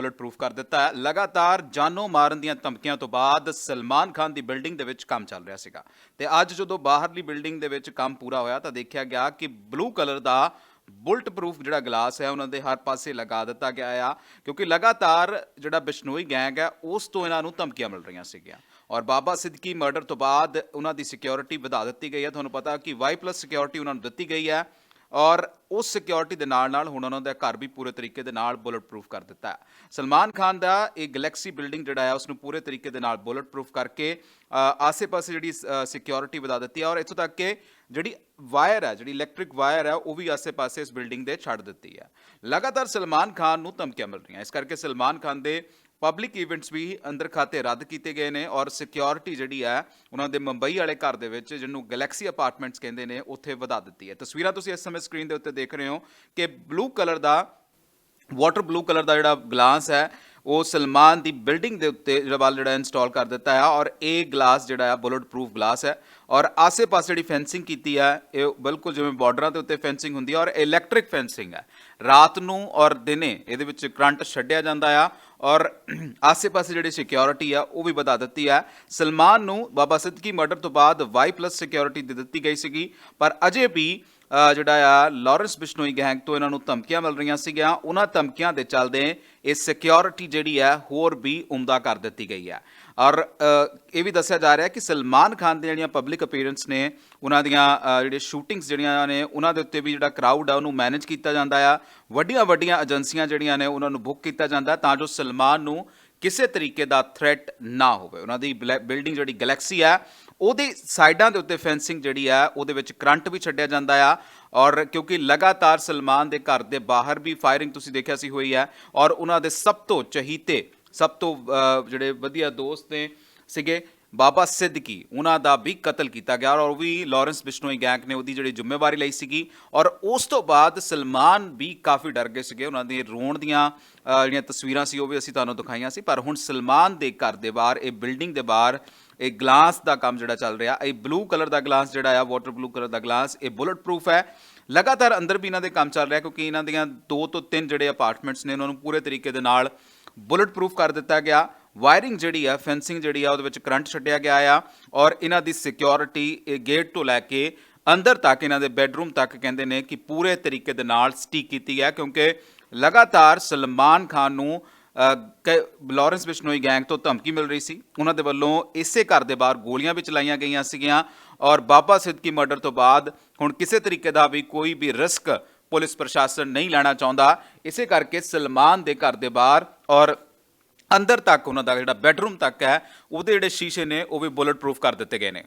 Bullet proof ਕਰ ਦਿੱਤਾ ਹੈ। ਲਗਾਤਾਰ ਜਾਨੋਂ ਮਾਰਨ ਦੀਆਂ ਧਮਕੀਆਂ ਤੋਂ ਬਾਅਦ ਸਲਮਾਨ ਖਾਨ ਦੀ ਬਿਲਡਿੰਗ ਦੇ ਵਿੱਚ ਕੰਮ ਚੱਲ ਰਿਹਾ ਸੀਗਾ। ਤੇ ਅੱਜ ਜਦੋਂ ਬਾਹਰਲੀ ਬਿਲਡਿੰਗ ਦੇ ਵਿੱਚ ਕੰਮ ਪੂਰਾ ਹੋਇਆ ਤਾਂ ਦੇਖਿਆ ਗਿਆ ਕਿ ਬਲੂ ਕਲਰ ਦਾ ਬੁਲਟ ਪ੍ਰੂਫ ਜਿਹੜਾ ਗਲਾਸ ਹੈ ਉਹਨਾਂ ਦੇ ਹਰ ਪਾਸੇ ਲਗਾ ਦਿੱਤਾ ਗਿਆ ਆ, ਕਿਉਂਕਿ ਲਗਾਤਾਰ ਜਿਹੜਾ ਬਿਸ਼ਨੋਈ ਗੈਂਗ ਹੈ, ਉਸ ਤੋਂ ਇਹਨਾਂ ਨੂੰ ਧਮਕੀਆਂ ਮਿਲ ਰਹੀਆਂ ਸੀਗੀਆਂ। ਔਰ ਬਾਬਾ ਸਿੱਦਕੀ ਮਰਡਰ ਤੋਂ ਬਾਅਦ ਉਹਨਾਂ ਦੀ ਸਿਕਿਉਰਿਟੀ ਵਧਾ ਦਿੱਤੀ ਗਈ ਹੈ। ਤੁਹਾਨੂੰ ਪਤਾ ਕਿ ਵਾਈ ਪਲੱਸ ਸਿਕਿਉਰਿਟੀ ਉਹਨਾਂ ਨੂੰ ਦਿੱਤੀ ਗਈ ਹੈ। ਔਰ ਉਸ ਸਿਕਿਉਰਿਟੀ ਦੇ ਨਾਲ ਨਾਲ ਹੁਣ ਉਹਨਾਂ ਦਾ ਘਰ ਵੀ ਪੂਰੇ ਤਰੀਕੇ ਦੇ ਨਾਲ ਬੁਲਟ ਪ੍ਰੂਫ ਕਰ ਦਿੱਤਾ ਸਲਮਾਨ ਖਾਨ ਦਾ ਇਹ ਗੈਲੈਕਸੀ ਬਿਲਡਿੰਗ ਜਿਹੜਾ ਹੈ ਉਸ ਨੂੰ ਪੂਰੇ ਤਰੀਕੇ ਦੇ ਨਾਲ ਬੁਲਟ ਪ੍ਰੂਫ ਕਰਕੇ ਆਸੇ-ਪਾਸੇ ਜਿਹੜੀ ਸਿਕਿਉਰਿਟੀ ਵਧਾ ਦਿੱਤੀ ਹੈ ਔਰ ਇੱਥੋਂ ਤੱਕ ਕਿ ਜਿਹੜੀ ਵਾਇਰ ਹੈ, ਜਿਹੜੀ ਇਲੈਕਟ੍ਰਿਕ ਵਾਇਰ ਹੈ, ਉਹ ਵੀ ਆਸੇ-ਪਾਸੇ ਇਸ ਬਿਲਡਿੰਗ ਦੇ ਛੱਡ ਦਿੱਤੀ ਹੈ। ਲਗਾਤਾਰ ਸਲਮਾਨ ਖਾਨ ਨੂੰ ਧਮਕੀਆਂ ਮਿਲ ਰਹੀਆਂ। ਇਸ ਕਰਕੇ ਸਲਮਾਨ ਖਾਨ ਦੇ ਪਬਲਿਕ ਇਵੈਂਟਸ ਵੀ ਅੰਦਰ ਖਾਤੇ ਰੱਦ ਕੀਤੇ ਗਏ ਨੇ ਔਰ ਸਿਕਿਉਰਿਟੀ ਜਿਹੜੀ ਹੈ, ਉਹਨਾਂ ਦੇ ਮੁੰਬਈ ਵਾਲੇ ਘਰ ਦੇ ਵਿੱਚ, ਜਿਹਨੂੰ ਗੈਲੈਕਸੀ ਅਪਾਰਟਮੈਂਟਸ ਕਹਿੰਦੇ ਨੇ, ਉੱਥੇ ਵਧਾ ਦਿੱਤੀ ਹੈ। ਤਸਵੀਰਾਂ ਤੁਸੀਂ ਇਸ ਸਮੇਂ ਸਕਰੀਨ ਦੇ ਉੱਤੇ ਦੇਖ ਰਹੇ ਹੋ ਕਿ ਬਲੂ ਕਲਰ ਦਾ ਵਾਟਰ ਬਲੂ ਕਲਰ ਦਾ ਜਿਹੜਾ ਗਲਾਸ ਹੈ ਉਹ ਸਲਮਾਨ ਦੀ ਬਿਲਡਿੰਗ ਦੇ ਉੱਤੇ ਜਿਹੜਾ ਵੱਲ ਜਿਹੜਾ ਇੰਸਟਾਲ ਕਰ ਦਿੱਤਾ ਹੈ ਔਰ ਇਹ ਗਲਾਸ ਜਿਹੜਾ ਹੈ ਬੁਲਟ ਪ੍ਰੂਫ ਗਲਾਸ ਹੈ ਔਰ ਆਸੇ-ਪਾਸੇ ਜਿਹੜੀ ਫੈਂਸਿੰਗ ਕੀਤੀ ਹੈ ਇਹ ਬਿਲਕੁਲ ਜਿਵੇਂ ਬਾਰਡਰਾਂ ਦੇ ਉੱਤੇ ਫੈਂਸਿੰਗ ਹੁੰਦੀ ਹੈ ਔਰ ਇਲੈਕਟ੍ਰਿਕ ਫੈਂਸਿੰਗ ਹੈ। ਰਾਤ ਨੂੰ ਔਰ ਦਿਨੇ ਇਹਦੇ ਵਿੱਚ ਕਰੰਟ ਛੱਡਿਆ ਜਾਂਦਾ ਆ ਔਰ ਆਸੇ-ਪਾਸੇ ਜਿਹੜੀ ਸਿਕਿਉਰਿਟੀ ਆ, ਉਹ ਵੀ ਵਧਾ ਦਿੱਤੀ ਹੈ ਸਲਮਾਨ ਨੂੰ ਬਾਬਾ ਸਿੱਦਕੀ ਮਰਡਰ ਤੋਂ ਬਾਅਦ ਵਾਈ ਪਲੱਸ ਸਿਕਿਉਰਿਟੀ ਦੇ ਦਿੱਤੀ ਗਈ ਸੀਗੀ, ਪਰ ਅਜੇ ਵੀ ਜਿਹੜਾ ਆ, ਲਾਰੈਂਸ ਬਿਸ਼ਨੋਈ ਗੈਂਗ ਤੋਂ ਇਹਨਾਂ ਨੂੰ ਧਮਕੀਆਂ ਮਿਲ ਰਹੀਆਂ ਸੀਗੀਆਂ। ਉਹਨਾਂ ਧਮਕੀਆਂ ਦੇ ਚੱਲਦੇ ਇਹ ਸਿਕਿਉਰਿਟੀ ਜਿਹੜੀ ਹੈ, ਹੋਰ ਵੀ ਉਮਦਾ ਕਰ ਦਿੱਤੀ ਗਈ ਹੈ। ਔਰ ਇਹ ਵੀ ਦੱਸਿਆ ਜਾ ਰਿਹਾ ਕਿ ਸਲਮਾਨ ਖਾਨ ਦੀਆਂ ਜਿਹੜੀਆਂ ਪਬਲਿਕ ਅਪੀਅਰੈਂਸ ਨੇ, ਉਹਨਾਂ ਦੀਆਂ ਜਿਹੜੇ ਸ਼ੂਟਿੰਗਸ ਜਿਹੜੀਆਂ ਨੇ, ਉਹਨਾਂ ਦੇ ਉੱਤੇ ਵੀ ਜਿਹੜਾ ਕਰਾਊਡ ਆ, ਉਹਨੂੰ ਮੈਨੇਜ ਕੀਤਾ ਜਾਂਦਾ ਆ। ਵੱਡੀਆਂ ਵੱਡੀਆਂ ਏਜੰਸੀਆਂ ਜਿਹੜੀਆਂ ਨੇ, ਉਹਨਾਂ ਨੂੰ ਬੁੱਕ ਕੀਤਾ ਜਾਂਦਾ ਤਾਂ ਜੋ ਸਲਮਾਨ ਨੂੰ ਕਿਸੇ ਤਰੀਕੇ ਦਾ ਥ੍ਰੈਟ ਨਾ ਹੋਵੇ। ਉਹਨਾਂ ਦੀ ਬਿਲਡਿੰਗ ਜਿਹੜੀ ਗੈਲੈਕਸੀ ਆ, ਉਹਦੇ ਸਾਈਡਾਂ ਦੇ ਉੱਤੇ ਫੈਂਸਿੰਗ ਜਿਹੜੀ ਆ, ਉਹਦੇ ਵਿੱਚ ਕਰੰਟ ਵੀ ਛੱਡਿਆ ਜਾਂਦਾ ਆ। ਔਰ ਕਿਉਂਕਿ ਲਗਾਤਾਰ ਸਲਮਾਨ ਦੇ ਘਰ ਦੇ ਬਾਹਰ ਵੀ ਫਾਇਰਿੰਗ ਤੁਸੀਂ ਦੇਖਿਆ ਸੀ ਹੋਈ ਹੈ ਔਰ ਉਹਨਾਂ ਦੇ ਸਭ ਤੋਂ ਚਹੀਤੇ ਸਭ ਤੋਂ ਜਿਹੜੇ ਵਧੀਆ ਦੋਸਤ ਨੇ ਸੀਗੇ ਬਾਬਾ ਸਿੱਦਕੀ ਉਹਨਾਂ ਦਾ ਵੀ ਕਤਲ ਕੀਤਾ ਗਿਆ ਔਰ ਉਹ ਵੀ ਲਾਰੈਂਸ ਬਿਸ਼ਨੋਈ ਗੈਂਗ ਨੇ ਉਹਦੀ ਜਿਹੜੀ ਜ਼ਿੰਮੇਵਾਰੀ ਲਈ ਸੀਗੀ ਔਰ ਉਸ ਤੋਂ ਬਾਅਦ ਸਲਮਾਨ ਵੀ ਕਾਫੀ ਡਰ ਗਏ ਸੀਗੇ, ਉਹਨਾਂ ਦੀ ਰੋਣ ਦੀਆਂ ਜਿਹੜੀਆਂ ਤਸਵੀਰਾਂ ਸੀ ਉਹ ਵੀ ਅਸੀਂ ਤੁਹਾਨੂੰ ਦਿਖਾਈਆਂ ਸੀ, ਪਰ ਹੁਣ ਸਲਮਾਨ ਦੇ ਘਰ ਦੇ ਬਾਹਰ, ਇਹ ਬਿਲਡਿੰਗ ਦੇ ਬਾਹਰ, ਇਹ ਗਲਾਸ ਦਾ ਕੰਮ ਜਿਹੜਾ ਚੱਲ ਰਿਹਾ, ਇਹ ਬਲੂ ਕਲਰ ਦਾ ਗਲਾਸ ਜਿਹੜਾ ਆ, ਵਾਟਰ ਬਲੂ ਕਲਰ ਦਾ ਗਲਾਸ, ਇਹ ਬੁਲਟ ਪ੍ਰੂਫ ਹੈ। ਲਗਾਤਾਰ ਅੰਦਰ ਵੀ ਇਹਨਾਂ ਦੇ ਕੰਮ ਚੱਲ ਰਿਹਾ ਕਿਉਂਕਿ ਇਹਨਾਂ ਦੀਆਂ ਦੋ ਤੋਂ ਤਿੰਨ ਜਿਹੜੇ ਅਪਾਰਟਮੈਂਟਸ ਨੇ, ਉਹਨਾਂ ਨੂੰ ਪੂਰੇ ਤਰੀਕੇ ਦੇ ਨਾਲ ਬੁਲਟ ਪ੍ਰੂਫ ਕਰ ਦਿੱਤਾ ਗਿਆ। ਵਾਇਰਿੰਗ ਜਿਹੜੀ ਆ ਫੈਂਸਿੰਗ ਜਿਹੜੀ ਆ, ਉਹਦੇ ਵਿੱਚ ਕਰੰਟ ਛੱਡਿਆ ਗਿਆ ਆ ਔਰ ਇਹਨਾਂ ਦੀ ਸਿਕਿਉਰਿਟੀ ਇਹ ਗੇਟ ਤੋਂ ਲੈ ਕੇ ਅੰਦਰ ਤੱਕ ਇਹਨਾਂ ਦੇ ਬੈੱਡਰੂਮ ਤੱਕ ਕਹਿੰਦੇ ਨੇ ਕਿ ਪੂਰੇ ਤਰੀਕੇ ਦੇ ਨਾਲ ਸਟੀਕ ਕੀਤੀ ਹੈ ਕਿਉਂਕਿ ਲਗਾਤਾਰ ਸਲਮਾਨ ਖਾਨ ਨੂੰ ਕ- ਲਾਰੈਂਸ ਬਿਸ਼ਨੋਈ ਗੈਂਗ ਤੋਂ ਧਮਕੀ ਮਿਲ ਰਹੀ ਸੀ। ਉਹਨਾਂ ਦੇ ਵੱਲੋਂ ਇਸੇ ਘਰ ਦੇ ਬਾਹਰ ਗੋਲੀਆਂ ਵੀ ਚਲਾਈਆਂ ਗਈਆਂ ਸੀਗੀਆਂ ਔਰ ਬਾਬਾ ਸਿੱਦਕੀ ਮਰਡਰ ਤੋਂ ਬਾਅਦ ਹੁਣ ਕਿਸੇ ਤਰੀਕੇ ਦਾ ਵੀ ਕੋਈ ਵੀ ਰਿਸਕ ਪੁਲਿਸ ਪ੍ਰਸ਼ਾਸਨ ਨਹੀਂ ਲੈਣਾ ਚਾਹੁੰਦਾ। ਇਸੇ ਕਰਕੇ ਸਲਮਾਨ ਦੇ ਘਰ ਦੇ ਬਾਹਰ ਔਰ ਅੰਦਰ ਤੱਕ ਉਹਨਾਂ ਦਾ ਜਿਹੜਾ ਬੈੱਡਰੂਮ ਤੱਕ ਹੈ, ਉਹਦੇ ਜਿਹੜੇ ਸ਼ੀਸ਼ੇ ਨੇ, ਉਹ ਵੀ ਬੁਲਟ ਪ੍ਰੂਫ ਕਰ ਦਿੱਤੇ ਗਏ ਨੇ।